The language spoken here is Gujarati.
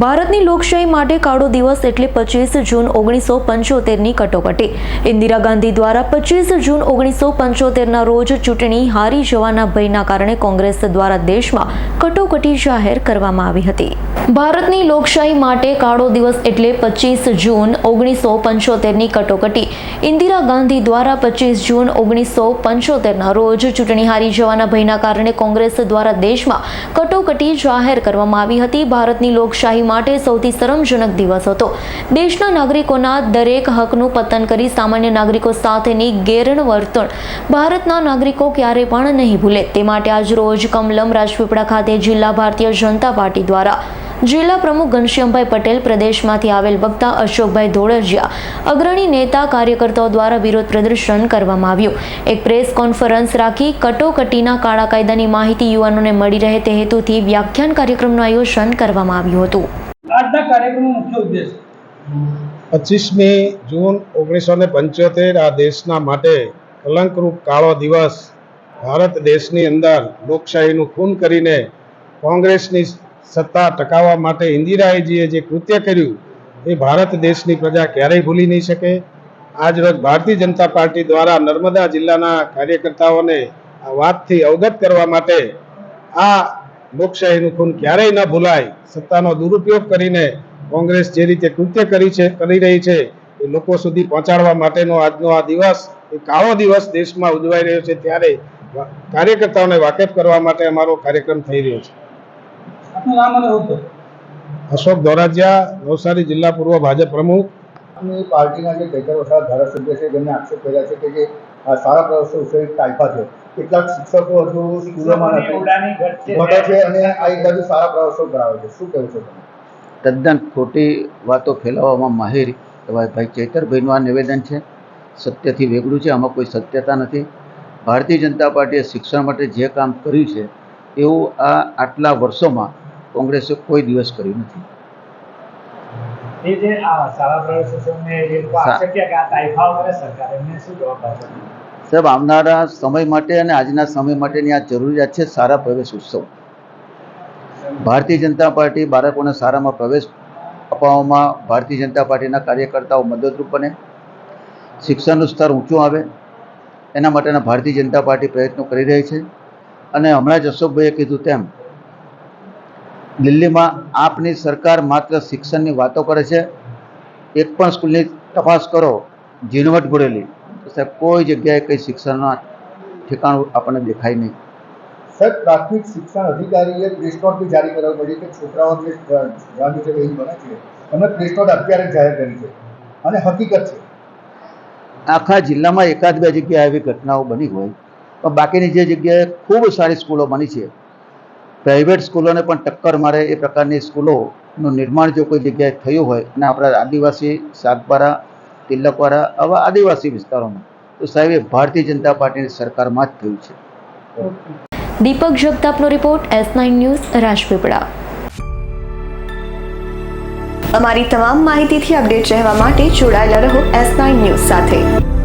ભારતની લોકશાહી માટે કાળો દિવસ એટલે પચીસ જૂન ઓગણીસો પંચોતેરની કટોકટી. ઇન્દિરા ગાંધી દ્વારા પચીસ જૂન ઓગણીસો પંચોતેરના રોજ ચૂંટણી હારી જવાના ભયના કારણે કોંગ્રેસ દ્વારા દેશમાં કટોકટી જાહેર કરવામાં આવી હતી. ભારતની લોકશાહી માટે કાળો દિવસ એટલે પચીસ જૂન ઓગણીસો પંચોતેરની કટોકટી. ઇન્દિરા ગાંધી દ્વારા પચીસ જૂન ઓગણીસો પંચોતેરના રોજ ચૂંટણી હારી જવાના ભયના કારણે કોંગ્રેસ દ્વારા દેશમાં કટોકટી જાહેર કરવામાં આવી હતી. ભારતની લોકશાહી માટે સૌથી શરમજનક દિવસ હતો. દેશના નાગરિકોના દરેક હકનું પતન કરી સામાન્ય નાગરિકો સાથેની ગેરણ વર્તણ ભારતના નાગરિકો ક્યારે પણ નહીં ભૂલે. તે માટે આજ રોજ કમલમ રાજપીપળા ખાતે જિલ્લા ભારતીય જનતા પાર્ટી દ્વારા જિલ્લા પ્રમુખ ઘનશ્યામભાઈ પટેલ પ્રદેશમાંથી આવેલ વક્તા અશોકભાઈ ધોળરજીયા અગ્રણી નેતા કાર્યકર્તાઓ દ્વારા વિરોધ પ્રદર્શન કરવામાં આવ્યું. એક પ્રેસ કોન્ફરન્સ રાખી કટોકટીના કાળા કાયદાની માહિતી યુવાનોને મળી રહે તે હેતુથી વ્યાખ્યાન કાર્યક્રમનું આયોજન કરવામાં આવ્યું હતું. આજના કાર્યક્રમનો મુખ્ય ઉદ્દેશ? પચીસમી જૂન ઓગણીસો ને પંચોતેર આ દેશના માટે કલંકરૂપ કાળો દિવસ ભારત દેશની અંદર લોકશાહીનું ખૂન કરીને કોંગ્રેસની સત્તા ટકાવવા માટે ઇન્દિરાજીએ જે કૃત્ય કર્યું, એ ભારત દેશની પ્રજા ક્યારેય ભૂલી નહીં શકે. આજ રોજ ભારતીય જનતા પાર્ટી દ્વારા નર્મદા જિલ્લાના કાર્યકર્તાઓને આ વાતથી અવગત કરવા માટે આ લોકશાહીનું ખૂન ક્યારેય ન ભૂલાય. સત્તાનો દુરુપયોગ કરીને કોંગ્રેસ જે રીતે કૃત્ય કરી છે, કરી રહી છે, એ લોકો સુધી પહોંચાડવા માટેનો આજનો આ દિવસ, એ કાળો દિવસ દેશમાં ઉજવાઈ રહ્યો છે, ત્યારે કાર્યકર્તાઓને વાકેફ કરવા માટે અમારો કાર્યક્રમ થઈ રહ્યો છે. આપનું નામ અને હોદ્દો અશોક ધોરાજીયા નવસારી જિલ્લા પૂર્વ ભાજપ પ્રમુખ. આપની પાર્ટીના જે ગઈકાલ વસાવા ધારાસભ્ય છે જેમને આક્ષેપ કર્યા છે કે જે આ સારા પ્રવાસો વિશે ટાઈફા છે. કેટલાક શિક્ષકો હજુ સ્કૂલોમાં નથી. ભટે છે. અને આ એક બાજુ સારા પ્રવાસો કરાવે છે. શું કહેવું છે તમે? તદ્દન ખોટી વાતો ફેલાવવામાં માહિર એવા ભાઈ ચૈતરભાઈનું આ નિવેદન છે. સત્યથી વેગળું છે. આમાં કોઈ સત્યતા નથી. ભારતીય જનતા પાર્ટીએ શિક્ષણ માટે જે કામ કર્યું છે એવું આ આટલા વર્ષોમાં કોંગ્રેસે કોઈ દિવસ કર્યું નથી. સાહેબ આવનારા સમય માટે અને આજના સમય માટેની આ જરૂરિયાત છે સારા પ્રવેશ ઉત્સવ ભારતીય જનતા પાર્ટી બાળકોને સારામાં પ્રવેશ અપાવવામાં ભારતીય જનતા પાર્ટીના કાર્યકર્તાઓ મદદરૂપ બને. શિક્ષણનું સ્તર ઊંચું આવે. એના માટેના ભારતીય જનતા પાર્ટી પ્રયત્નો કરી રહી છે. અને હમણાં જ અશોકભાઈએ કીધું તેમ દિલ્હીમાં આપની સરકાર માત્ર શિક્ષણની વાતો કરે છે એક પણ સ્કૂલની તપાસ કરો ઝીણવટ ભરેલી સાહેબ કોઈ જગ્યાએ કંઈ શિક્ષણના ઠેકાણું આપણને દેખાય નહીં. સાહેબ પ્રાથમિક શિક્ષણ અધિકારીએ પ્રેસ નોટ બી જારી કરવા પડી કે છોકરાઓ જે જાણ્યું છે એ બને છે અમે પ્રેસ નોટ અત્યારે જાહેર કરી છે. અને હકીકત છે. આખા જિલ્લામાં એકાદ બે જગ્યાએ આવી ઘટનાઓ બની હોય પણ બાકીની જે જગ્યાએ ખૂબ સારી સ્કૂલો બની છે પ્રાઇવેટ સ્કૂલોને પણ ટક્કર મારે એ પ્રકારની સ્કૂલોનું નિર્માણ જો કોઈ જગ્યાએ થયું હોય અને આપણા આદિવાસી સાગબારા તિલકવાડા આવા આદિવાસી વિસ્તારોમાં, તો સાહેબ એ ભારતીય જનતા પાર્ટીની સરકારમાં જ થયું છે. Deepak જગતાપનો report, S nine news, Rajpipla. અમારી તમામ માહિતીથી અપડેટ રહેવા માટે જોડાયેલા રહો એસ નાઇન ન્યૂઝ સાથે.